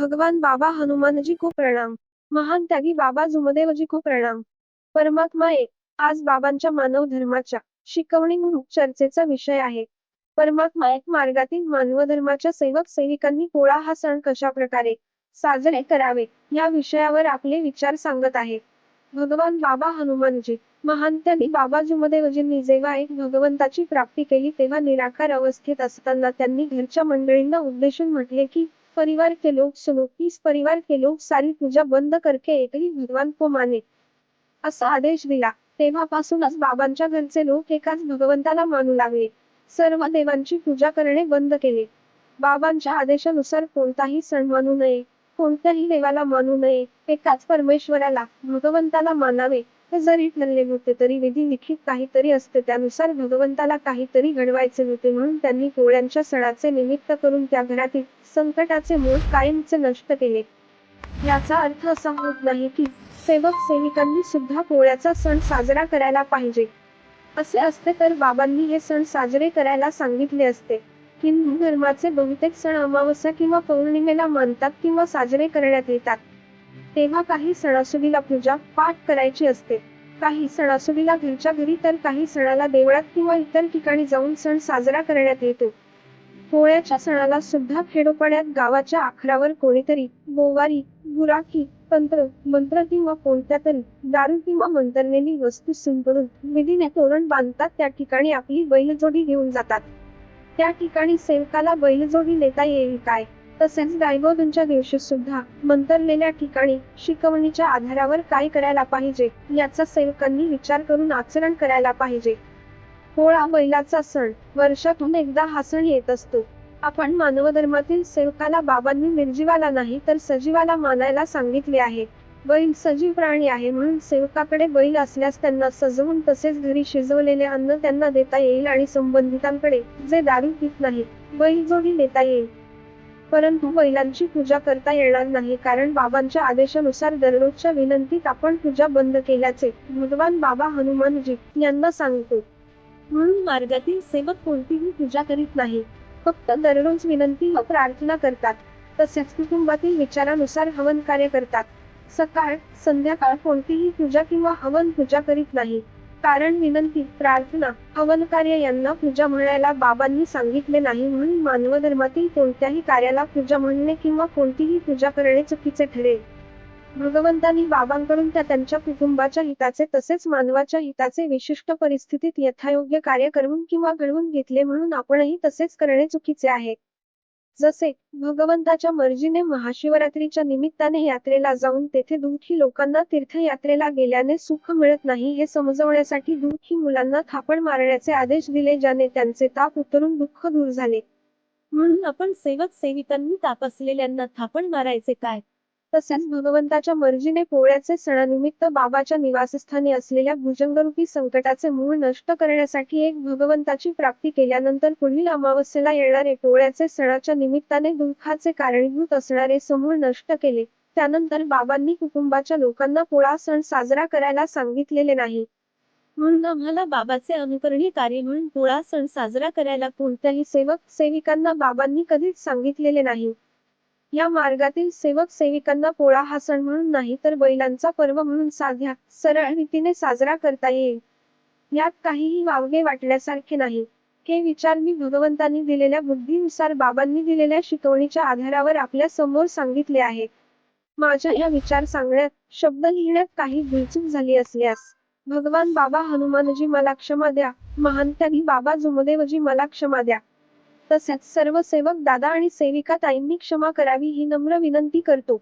भगवान बाबा हनुमानजी को प्रणाम. महान त्यागी बाबा जुमदेवजी को प्रणाम. परमात्मा एक आज बाबांच्या मानव धर्माच्या शिकवणी म्हणून चर्चेचा विषय आहे. परमात्मा एक मार्गातील मानव धर्माच्या सेवक सेविकांनी पोळा हा सण कशा प्रकारे साजरे करावे या विषयावर आपले विचार सांगत आहे. भगवान बाबा हनुमानजी महान त्यांनी बाबा जुमदेवजींनी जेव्हा एक भगवंताची प्राप्ती केली तेव्हा निराकार अवस्थेत असताना त्यांनी घरच्या मंडळींना उद्देशून म्हटले की परिवार के लोग सुनो इस परिवार के लोग सारी पूजा बंद करके एकही भगवान को माने। असा आदेश दिला। तेव्हापासूनच बाबांच्या घरचे लोक एकाच भगवंताला मानू लागले. सर्व देवांची पूजा करणे बंद केले. बाबांच्या आदेशानुसार कोणताही सण मानू नये कोणत्याही देवाला मानू नये एकाच परमेश्वराला भगवंताला मानावे. जरी ठरले होते तरी विधी लिखित काहीतरी असते. त्यानुसार भगवंताला काहीतरी घडवायचे होते म्हणून त्यांनी कोळ्यांच्या सणाचे निमित्त करून त्या घरातील संकटाचे मूळ कायमचे नष्ट केले. याचा अर्थ असा होत नाही की सेवक सेविकांनी सुद्धा पोळ्याचा सण साजरा करायला पाहिजे. असे असते तर बाबांनी हे सण साजरे करायला सांगितले असते. हिंदू धर्माचे बहुतेक सण अमावस्या किंवा पौर्णिमेला मानतात किंवा साजरे करण्यात येतात. तेव्हा काही सणासुदीला पूजा पाठ करायची असते. काही सणासुदीला घरच्या घरी तर काही सणाला देवळात किंवा इतर ठिकाणी जाऊन सण साजरा करण्यात येतो. पोळ्याच्या सणाला सुद्धा खेडोपाड्यात गावाच्या आखरावर कोणीतरी गोवारी गुराखी तंत्र मंत्र किंवा कोणत्या तरी दारू किंवा मंत्रनेली वस्तू सुंकरून विधीने तोरण बांधतात त्या ठिकाणी आपली बैलजोडी घेऊन जातात. त्या ठिकाणी सेवकाला बैलजोडी नेता येईल काय? तसेच गायगोदूंच्या दिवशी सुद्धा मंतरलेल्या ठिकाणी शिकवणीच्या आधारावर काय करायला पाहिजे याचा सेवकांनी विचार करून आचरण करायला पाहिजे. पोळा बैलाचा सण वर्षातून एकदा हा सण येत असतो. आपण मानव धर्मातील सेवकाला बाबांनी निर्जीवाला नाही तर सजीवाला मानायला सांगितले आहे. बैल सजीव प्राणी आहे म्हणून सेवकाकडे बैल असल्यास त्यांना सजवून तसेच घरी शिजवलेले अन्न त्यांना देता येईल आणि संबंधितांकडे जे दारू पित नाहीत बैल जोडी देता येईल. परंतु बैलांची पूजा करता येणार नाही कारण बाबांच्या आदेशानुसार दररोजच्या विनंतीत आपण पूजा बंद केल्याचे भगवान बाबा हनुमानजी यांना सांगतो. म्हणून मार्गातील सेवक कोणतीही पूजा करीत नाही फक्त दररोज विनंती व प्रार्थना करतात. तसेच कुटुंबातील विचारानुसार हवन कार्य करतात. सकाळ संध्याकाळ कोणतीही पूजा किंवा हवन पूजा करीत नाही. कारण विनंती प्रार्थना हवन कार्य यांना पूजा म्हणायला बाबांनी सांगितले नाही म्हणून मानव धर्मातील कोणत्याही कार्याला पूजा म्हणणे किंवा कोणतीही पूजा करणे चुकीचे ठरेल. भगवंतांनी बाबांकडून त्या त्यांच्या कुटुंबाच्या हिताचे तसेच मानवाच्या हिताचे विशिष्ट परिस्थितीत यथायोग्य कार्य करून किंवा घडवून घेतले म्हणून आपणही तसेच करणे चुकीचे आहे. जसे भगवंताच्या मर्जीने महाशिवरात्रीच्या निमित्ताने यात्रेला जाऊन तेथे दुःखी लोकांना तीर्थयात्रेला गेल्याने सुख मिळत नाही हे समजवण्यासाठी दुःखी मुलांना थापड मारण्याचे आदेश दिले ज्याने त्यांचे ताप उतरून दुःख दूर झाले. म्हणून आपण सेवक सेविकांनी ताप असलेल्यांना थापण मारायचे काय? तसेच भगवंताच्या मर्जीने पोळ्याचे सणानिमित्त बाबाच्या निवासस्थानी असलेल्या भुजंगरूपी संकटाचे मूळ नष्ट करण्यासाठी एक भगवंताची प्राप्ती केल्यानंतर पुढील अमावस्येला येणारे पोळ्याचे सणाच्या निमित्ताने दुःखाचे कारणीभूत असणारे समूळ नष्ट केले. त्यानंतर बाबांनी कुटुंबाच्या लोकांना पोळा सण साजरा करायला सांगितलेले नाही. म्हणून आम्हाला बाबाचे अनुकरणीय कार्य म्हणून पोळा सण साजरा करायला कोणत्याही सेवक सेविकांना बाबांनी कधीच सांगितलेले नाही. या मार्गातील सेवक सेविकांना पोळा हा सण म्हणून नाही तर बैलांचा पर्व म्हणून साध्या सरळ रीतीने साजरा करता येईल. यात काहीही वावगे वाटल्यासारखे नाही. हे विचार मी भगवंतांनी दिलेल्या बुद्धीनुसार बाबांनी दिलेल्या शिकवणीच्या आधारावर आपल्यासमोर सांगितले आहे. माझ्या या विचार सांगण्यात शब्द लिहिण्यात काही भुलचूक झाली असल्यास भगवान बाबा हनुमानजी मला क्षमा द्या. महान त्यांनी बाबा जुमदेवजी मला क्षमा द्या. तसेच सर्व सेवक दादा आणि सेविका ताईंनी क्षमा करावी ही नम्र विनंती करतो.